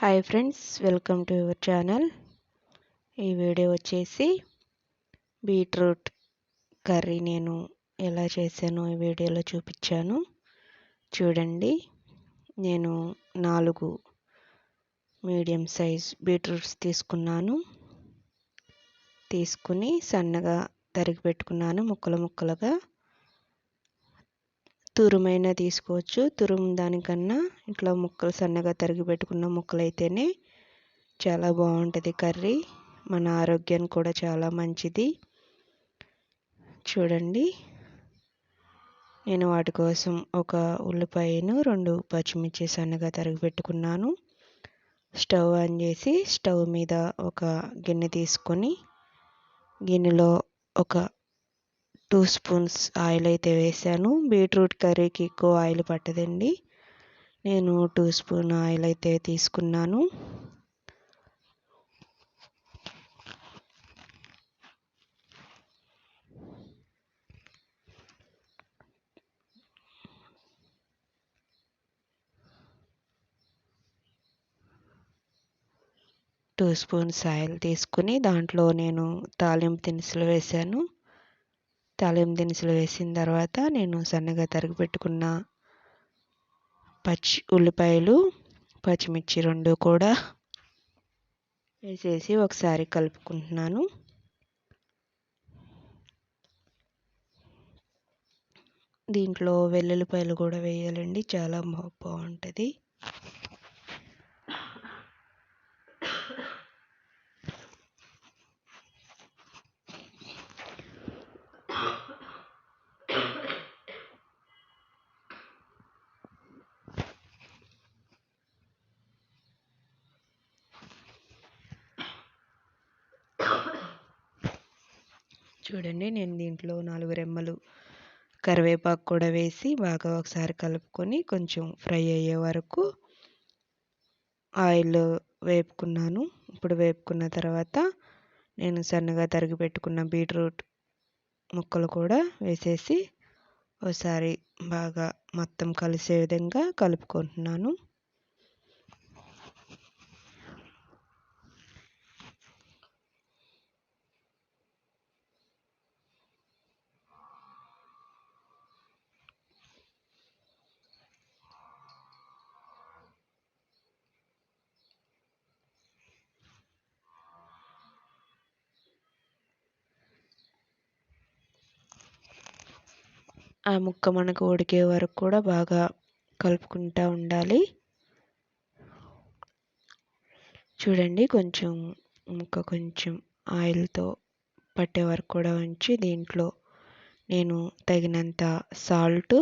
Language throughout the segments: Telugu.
Hi friends welcome to your channel ఈ వీడియో వచ్చేసి బీట్రూట్ కర్రీ నేను ఎలా చేశానో ఈ వీడియోలో చూపించాను. చూడండి నేను నాలుగు మీడియం సైజ్ బీట్రూట్స్ తీసుకున్నాను. తీసుకుని సన్నగా తరిగి పెట్టుకున్నాను ముక్కలు ముక్కలుగా. తురుమైనా తీసుకోవచ్చు. తురుము దానికన్నా ఇట్లా ముక్కలు సన్నగా తరిగి పెట్టుకున్న ముక్కలు అయితేనే చాలా బాగుంటుంది కర్రీ. మన ఆరోగ్యానికి కూడా చాలా మంచిది. చూడండి. నేను వాటి కోసం ఒక ఉల్లిపాయను రెండు పచ్చిమిర్చి సన్నగా తరిగి పెట్టుకున్నాను. స్టవ్ ఆన్ చేసి స్టవ్ మీద ఒక గిన్నె తీసుకొని గిన్నెలో ఒక టూ స్పూన్స్ ఆయిల్ అయితే వేసాను. బీట్రూట్ కర్రీకి ఎక్కువ ఆయిల్ పట్టదండి. నేను టూ స్పూన్ ఆయిల్ అయితే తీసుకున్నాను. టూ స్పూన్స్ ఆయిల్ తీసుకుని దాంట్లో నేను తాలింపు దినుసులు వేసాను. తాలింపు దినుసులు వేసిన తర్వాత నేను సన్నగా తరిగి పెట్టుకున్న పచ్చి ఉల్లిపాయలు పచ్చిమిర్చి రెండు కూడా వేసేసి ఒకసారి కలుపుకుంటున్నాను. దీంట్లో వెల్లుల్లిపాయలు కూడా వేయాలండి చాలా బాగుంటుంది చూడండి నేను దీంట్లో నాలుగు రెమ్మలు కరివేపాకు కూడా వేసి బాగా ఒకసారి కలుపుకొని కొంచెం ఫ్రై అయ్యే వరకు ఆయిల్ వేపుకున్నాను. ఇప్పుడు వేపుకున్న తర్వాత నేను సన్నగా తరిగి పెట్టుకున్న బీట్రూట్ ముక్కలు కూడా వేసేసి ఒకసారి బాగా మొత్తం కలిసే విధంగా కలుపుకుంటున్నాను. ఆ ముక్క మనకు ఉడికే వరకు కూడా బాగా కలుపుకుంటూ ఉండాలి. చూడండి కొంచెం ముక్క కొంచెం ఆయిల్తో పట్టే వరకు కూడా ఉంచి దీంట్లో నేను తగినంత సాల్ట్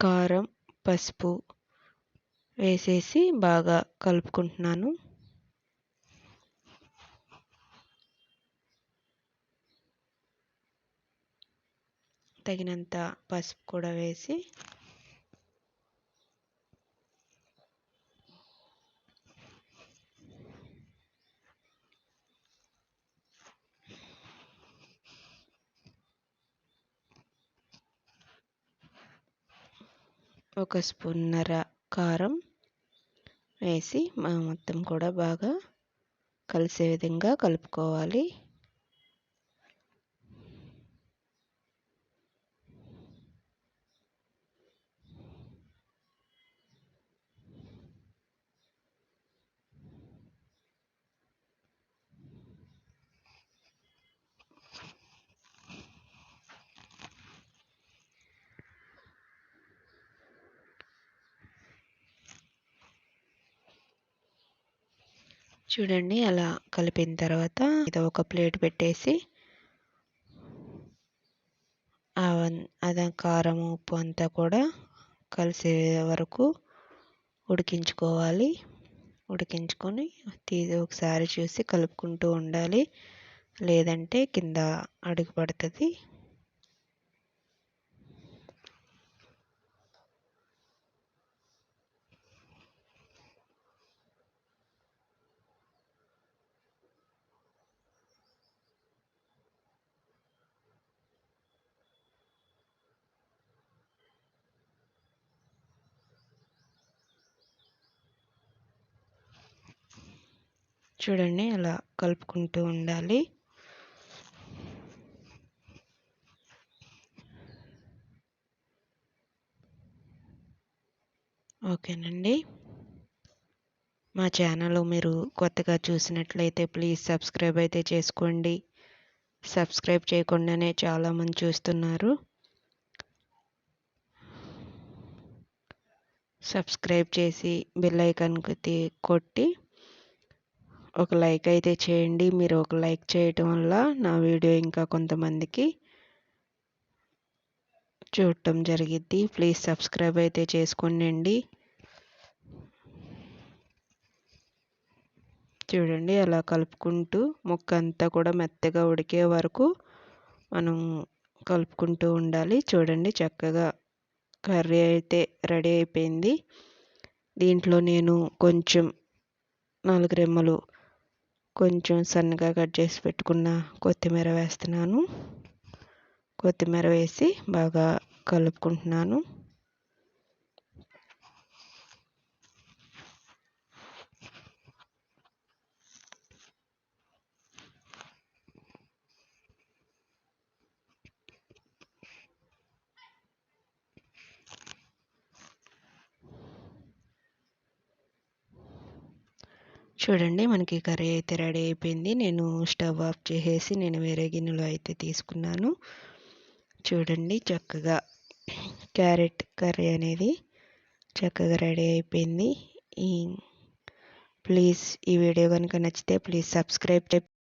కారం పసుపు వేసేసి బాగా కలుపుకుంటున్నాను. తగినంత పసుపు కూడా వేసి ఒక స్పూన్నర కారం వేసి మొత్తం కూడా బాగా కలిసే విధంగా కలుపుకోవాలి. చూడండి అలా కలిపిన తర్వాత ఇది ఒక ప్లేట్ పెట్టేసి అదే కారం ఉప్పు అంతా కూడా కలిసే వరకు ఉడికించుకోవాలి. ఉడికించుకొని తీసి ఒకసారి చూసి కలుపుకుంటూ ఉండాలి. లేదంటే కింద అడుగు పడుతుంది. చూడండి అలా కలుపుకుంటూ ఉండాలి. ఓకేనండి. మా ఛానల్ మీరు కొత్తగా చూసినట్లయితే ప్లీజ్ సబ్స్క్రైబ్ అయితే చేసుకోండి. సబ్స్క్రైబ్ చేయకుండానే చాలామంది చూస్తున్నారు. సబ్స్క్రైబ్ చేసి బెల్ ఐకాన్కి కొట్టి ఒక లైక్ అయితే చేయండి. మీరు ఒక లైక్ చేయటం వల్ల నా వీడియో ఇంకా కొంతమందికి చూడటం జరిగిద్ది. ప్లీజ్ సబ్స్క్రైబ్ అయితే చేసుకోండి చూడండి అలా కలుపుకుంటూ ముక్క అంతా కూడా మెత్తగా ఉడికే వరకు మనం కలుపుకుంటూ ఉండాలి. చూడండి చక్కగా కర్రీ అయితే రెడీ అయిపోయింది. దీంట్లో నేను కొంచెం నాలుగు రెమ్మలు కొంచెం సన్నగా కట్ చేసి పెట్టుకున్న కొత్తిమీర వేస్తున్నాను. కొత్తిమీర వేసి బాగా కలుపుకుంటున్నాను. చూడండి మనకి కర్రీ అయితే రెడీ అయిపోయింది. నేను స్టవ్ ఆఫ్ చేసేసి నేను వేరే గిన్నెలో అయితే తీసుకున్నాను. చూడండి చక్కగా క్యారెట్ కర్రీ అనేది చక్కగా రెడీ అయిపోయింది. ప్లీజ్ ఈ వీడియో కనుక నచ్చితే ప్లీజ్ సబ్స్క్రైబ్